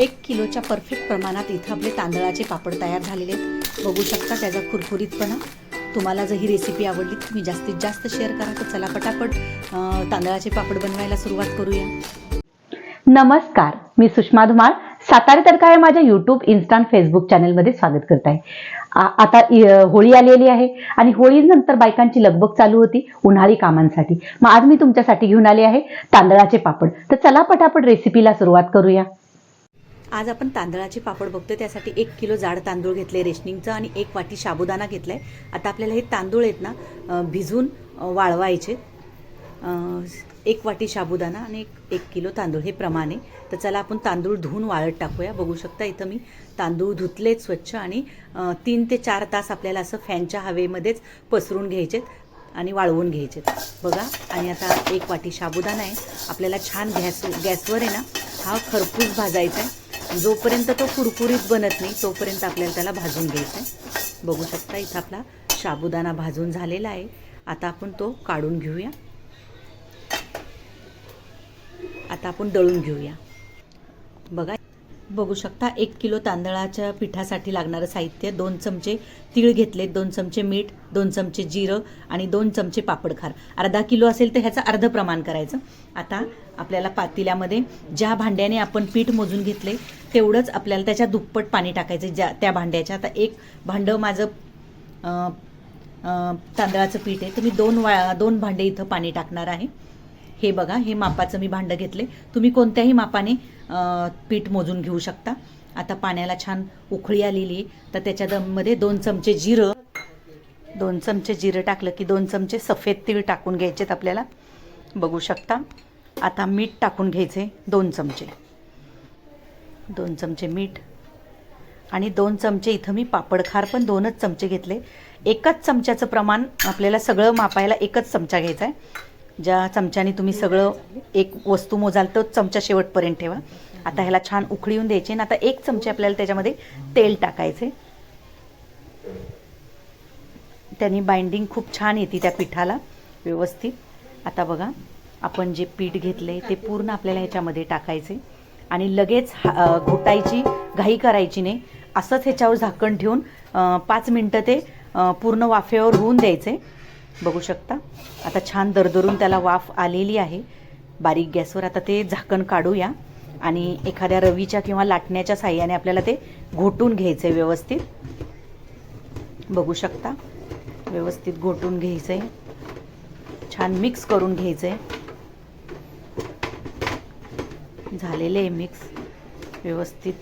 एक किलोच्या परफेक्ट प्रमाणात इथं आपले तांदळाचे पापड तयार झालेले आहेत. बघू शकता त्याचा कुरकुरीतपणा. तुम्हाला जर ही रेसिपी आवडली तर तुम्ही जास्तीत जास्त शेअर करा. तर चला पटापट तांदळाचे पापड बनवायला सुरुवात करूया. नमस्कार. मी सुषमा धुमाळ. सातारा तडका या माझ्या युट्यूब इन्स्टा फेसबुक चॅनलमध्ये स्वागत करत आहे. आता होळी आलेली आहे आणि होळीनंतर बायकांची लगबग चालू होती उन्हाळी कामांसाठी. मग आज मी तुमच्यासाठी घेऊन आले आहे तांदळाचे पापड. तर चला पटापट रेसिपीला सुरुवात करूया. आज आपण तांदळाचे पापड बघतोय त्यासाठी एक किलो जाड तांदूळ घेतले रेशनिंगचं आणि एक वाटी साबुदाणा घेतलाय. आता आपल्याला हे तांदूळ आहेत ना भिजून वाळवायचे. एक वाटी साबुदाणा आणि एक एक किलो तांदूळ हे प्रमाणे. तर चला आपण तांदूळ धुवून वाळत टाकूया. बघू शकता इथं मी तांदूळ धुतलेत स्वच्छ आणि तीन ते चार तास आपल्याला असं फॅनच्या हवेमध्येच पसरून घ्यायचेत आणि वाळवून घ्यायचेत. बघा आणि आता एक वाटी साबुदाणा आहे. आपल्याला छान गॅस गॅसवर आहे ना हा खरपूस भाजायचा आहे. जोपर्यंत तो कुरकुरीत बनत नाही तोपर्यंत आपल्याला त्याला भाजून घ्यायचं आहे. बघू शकता इथं आपला साबुदाणा भाजून झालेला आहे. आता आपण तो काढून घेऊया. आता आपण दळून घेऊया. बघा बघू शकता एक किलो तांदळाच्या पिठासाठी लागणारं साहित्य दोन चमचे तीळ घेतले दोन चमचे मीठ दोन चमचे जिरं आणि दोन चमचे पापडखार. अर्धा किलो असेल तर ह्याचं अर्ध प्रमाण करायचं. आता आपल्याला पातेल्यामध्ये ज्या भांड्याने आपण पीठ मोजून घेतले तेवढंच आपल्याला त्याच्या दुप्पट पाणी टाकायचं ज्या त्या भांड्याच्या. आता एक भांडं माझं तांदळाचं पीठ आहे. तर मी दोन वा दोन भांडे इथं पाणी टाकणार आहे. हे बघा हे मापाचं मी भांडं घेतले. तुम्ही कोणत्याही मापाने पीठ मोजून घेऊ शकता. आता पाण्याला छान उखळी आलेली आहे. तर त्याच्या दममध्ये दोन चमचे जिरं. दोन चमचे जिरं टाकलं की दोन चमचे सफेद तीळ टाकून घ्यायचेत आपल्याला. बघू शकता. आता मीठ टाकून घ्यायचे दोन चमचे. दोन चमचे मीठ आणि दोन चमचे इथं मी पापडखार पण दोनच चमचे घेतले. एकच चमच्याचं प्रमाण आपल्याला सगळं मापायला एकच चमचा घ्यायचा आहे. ज्या चमच्याने तुम्ही सगळं एक वस्तू मोजाल तोच चमचा शेवटपर्यंत ठेवा. आता ह्याला छान उकळी येऊन द्यायची आणि आता एक चमचे आपल्याला त्याच्यामध्ये तेल टाकायचे. त्यांनी बाइंडिंग खूप छान येते त्या पिठाला व्यवस्थित. आता बघा आपण जे पीठ घेतले ते पूर्ण आपल्याला ह्याच्यामध्ये टाकायचे. आणि लगेच घोटायची घाई करायची नाही. असंच ह्याच्यावर झाकण ठेवून पाच मिनटं ते पूर्ण वाफेवर होऊन द्यायचे. बघू शकता. आता छान दरदरून त्याला वाफ आलेली आहे. बारीक गॅसवर आता ते झाकण काढूया. आणि एखाद्या रवीच्या किंवा लाटण्याच्या साह्याने आपल्याला ते घोटून घ्यायचं आहे व्यवस्थित. बघू शकता. व्यवस्थित घोटून घ्यायचं आहे छान मिक्स करून घ्यायचं आहे झालेलं आहे मिक्स व्यवस्थित.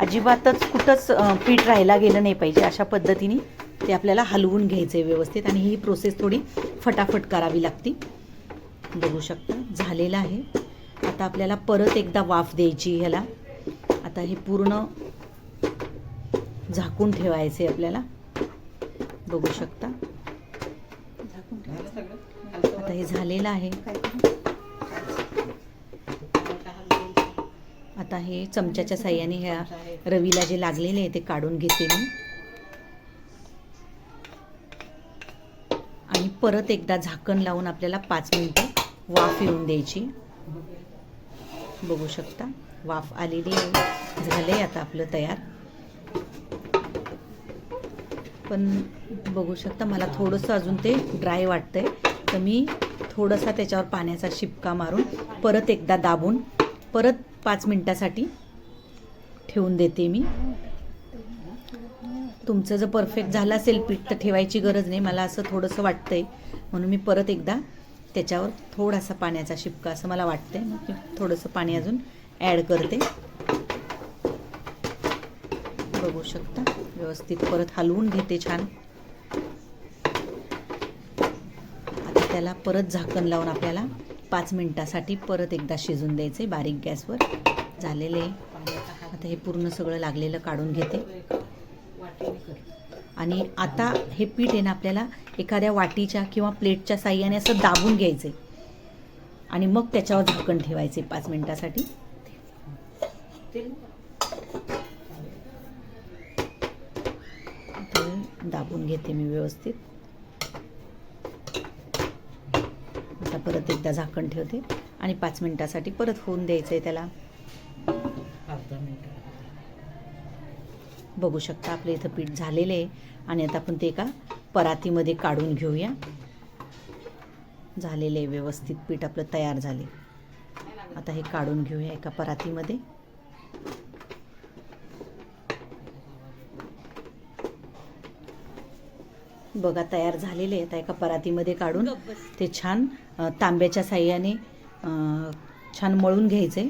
अजिबातच कुठंच पीठ राहायला गेलं नाही पाहिजे अशा पद्धतीने. ते आपल्याला हलवून घ्यायचं आहे व्यवस्थित आणि ही प्रोसेस थोडी फटाफट करावी लागते. बघू शकता झालेलं आहे. आता आपल्याला परत एकदा वाफ द्यायची ह्याला. आता हे पूर्ण झाकून ठेवायचे आपल्याला. बघू शकता. आता हे झालेलं आहे. आता हे चमच्याच्या साह्याने ह्या रवीला जे लागलेले आहे ते काढून घेते मी. परत एकदा झाकण लावून आपल्याला पाच मिनटं वाफ येऊन द्यायची. बघू शकता वाफ आलेली आहे. झाले आता आपलं तयार. पण बघू शकता मला थोडंसं अजून ते ड्राय वाटतंय. तर मी थोडासा त्याच्यावर पाण्याचा शिपका मारून परत एकदा दाबून परत पाच मिनटासाठी ठेवून देते मी. तुमचं जर परफेक्ट झालं असेल पीठ तर ठेवायची गरज नाही. मला असं थोडंसं वाटतंय. म्हणून मी परत एकदा त्याच्यावर थोडासा पाण्याचा शिपका असं मला वाटतंय. मग मी थोडंसं पाणी अजून ॲड करते. बघू शकता. व्यवस्थित परत हलवून घेते छान. आता त्याला परत झाकण लावून आपल्याला पाच मिनटासाठी परत एकदा शिजून द्यायचे बारीक गॅसवर. झालेले आता हे पूर्ण सगळं लागलेलं काढून घेते. आणि आता हे पीठ आहे ना आपल्याला एखाद्या वाटीच्या किंवा प्लेटच्या साह्याने असं दाबून घ्यायचं आणि मग त्याच्यावर झाकण ठेवायचे पाच मिनिटासाठी. दाबून घेते मी व्यवस्थित. आता परत एकदा झाकण ठेवते. आणि पाच मिनिटासाठी परत होऊन द्यायचं आहे त्याला. बघू शकता आपलं इथं पीठ झालेलं आहे. आणि आता आपण ते एका परातीमध्ये काढून घेऊया. झालेले आहे व्यवस्थित पीठ आपलं तयार झाले. आता हे काढून घेऊया एका परातीमध्ये. बघा तयार झालेले आहे. आता एका परातीमध्ये काढून ते छान तांब्याच्या साह्याने छान मळून घ्यायचे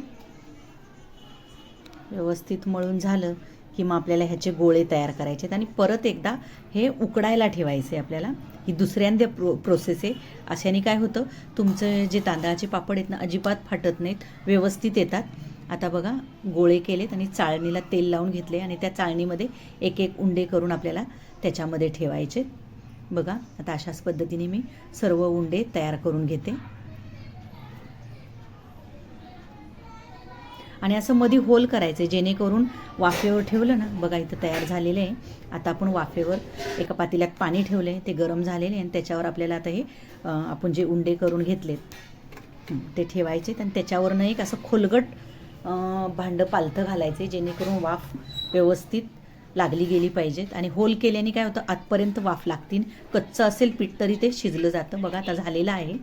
व्यवस्थित मळून झालं. की मग आपल्याला ह्याचे गोळे तयार करायचे आहेत. आणि परत एकदा हे उकडायला ठेवायचे आपल्याला. ही दुसऱ्यांदा प्रो प्रोसेस आहे अशाने काय होतं? तुमचं जे तांदळाचे पापड आहेत ना अजिबात फाटत नाहीत. व्यवस्थित येतात. आता बघा गोळे केलेत आणि चाळणीला तेल लावून घेतले आणि त्या चाळणीमध्ये एक एक उंडे करून आपल्याला त्याच्यामध्ये ठेवायचे. बघा आता अशाच पद्धतीने मी सर्व उंडे तयार करून घेते. आणि असं मध्ये होल करायचं जेणेकरून वाफेवर ठेवलं ना बघा इथं तयार झालेलं आहे. आता आपण वाफेवर एका पातेल्यात पाणी ठेवलं आहे ते गरम झालेले आहे आणि त्याच्यावर आपल्याला आता हे आपण जे उंडे करून घेतलेत ते ठेवायचे आणि त्याच्यावरनं एक असं खोलगट भांडं पालथं घालायचे जेणेकरून वाफ व्यवस्थित लागली गेली पाहिजेत. आणि होल केल्याने काय होतं आतपर्यंत वाफ लागतील. कच्चं असेल पीठ तरी ते शिजलं जातं. बघा आता झालेलं आहे.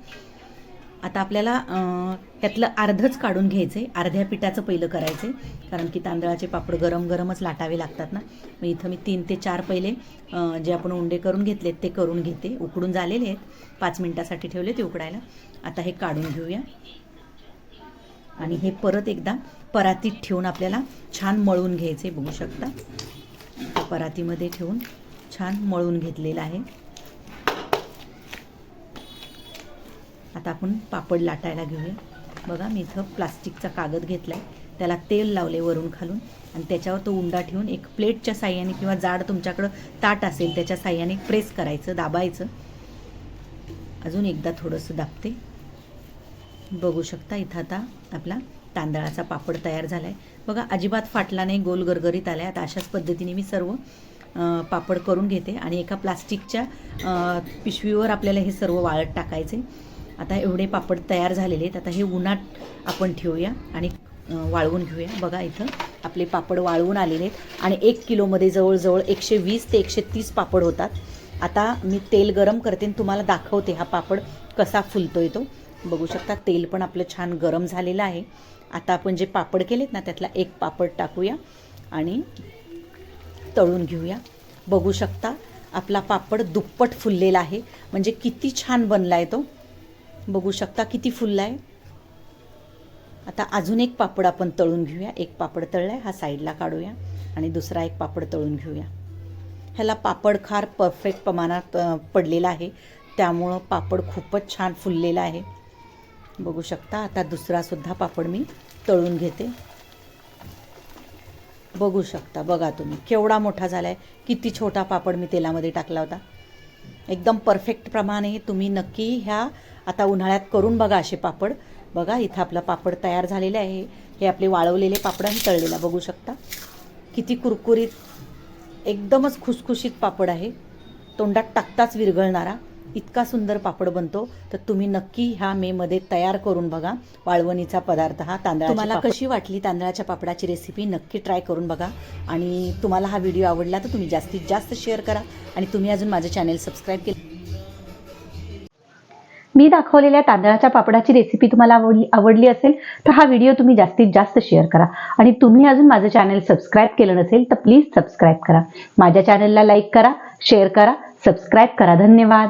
आता आपल्याला त्यातलं अर्धच काढून घ्यायचं आहे अर्ध्या पिठाचं पहिलं करायचं आहे कारण की तांदळाचे पापड गरम गरमच लाटावे लागतात ना. मग इथं मी तीन ते चार पहिले जे आपण उंडे करून घेतलेत ते करून घेते. उकडून झालेले आहेत. पाच मिनटासाठी ठेवले ते उकडायला. आता हे काढून घेऊया. आणि हे परत एकदा परातीत ठेवून आपल्याला छान मळून घ्यायचे बघू शकता. परातीमध्ये ठेवून छान मळून घेतलेलं आहे. आता आपण पापड लाटायला घेऊया. बघा मी इथं प्लास्टिकचा कागद घेतला आहे त्याला तेल लावले वरून खालून. आणि त्याच्यावर तो उंडा ठेवून एक प्लेटच्या साह्याने किंवा जाड तुमच्याकडं ताट असेल त्याच्या साह्याने प्रेस करायचं दाबायचं. अजून एकदा थोडंसं दाबते. बघू शकता इथं आता आपला तांदळाचा पापड तयार झाला आहे बघा अजिबात फाटला नाही गोल गरगरीत आला आहे आता अशाच पद्धतीने मी सर्व पापड करून घेते. आणि एका प्लास्टिकच्या पिशवीवर आपल्याला हे सर्व वाळत टाकायचे. आता एवढे पापड तयार झालेले आहेत. आता हे उन्हात आपण ठेवूया आणि वाळवून घेऊया. बघा इथं आपले पापड वाळवून आलेले आहेत. आणि एक किलोमध्ये जवळजवळ एकशे वीस ते एकशे तीस पापड होतात. आता मी तेल गरम करते आणि तुम्हाला दाखवते हा पापड कसा फुलतोय तो. बघू शकता तेल पण आपलं छान गरम झालेलं आहे. आता आपण जे पापड केलेत ना त्यातला एक पापड टाकूया आणि तळून घेऊया. बघू शकता आपला पापड दुप्पट फुललेला आहे. म्हणजे किती छान बनला आहे तो. बघू शकता किती फुलला आहे. आता अजून एक पापड आपण तळून घेऊया. एक पापड तळला आहे हा साईडला काढूया आणि दुसरा एक पापड तळून घेऊया. ह्याला पापड खार परफेक्ट प्रमाणात पडलेला आहे. त्यामुळं पापड खूपच छान फुललेला आहे. बघू शकता आता दुसरासुद्धा पापड मी तळून घेते. बघू शकता बघा तुम्ही केवढा मोठा झाला आहे किती छोटा पापड मी तेलामध्ये टाकला होता. एकदम परफेक्टप्रमाणे तुम्ही नक्की ह्या आता उन्हाळ्यात करून बघा असे पापड. बघा इथं आपला पापड तयार झालेले आहे. हे आपले वाळवलेले पापड आणि तळलेला बघू शकता. किती कुरकुरीत एकदमच खुसखुशीत पापड आहे. तोंडात टाकताच विरघळणारा. इतका सुंदर पापड बनतो तर तुम्ही नक्की ह्या मे मध्ये तयार करून बघा. वाळवणीचा पदार्थ हा तांदळा तुम्हाला कशी वाटली तांदळाच्या पापडाची रेसिपी नक्की ट्राय करून बघा. आणि तुम्हाला हा व्हिडिओ आवडला तर तुम्ही जास्तीत जास्त शेअर करा. आणि तुम्ही अजून माझं चॅनल सबस्क्राईब केलं मी दाखवलेल्या तांदळाच्या पापडाची रेसिपी तुम्हाला आवडली आवडली असेल तर हा व्हिडिओ तुम्ही जास्तीत जास्त शेअर करा. आणि तुम्ही अजून माझं चॅनल सबस्क्राईब केलं नसेल तर प्लीज सबस्क्राईब करा. माझ्या चॅनलला लाईक करा शेअर करा सबस्क्राईब करा. धन्यवाद.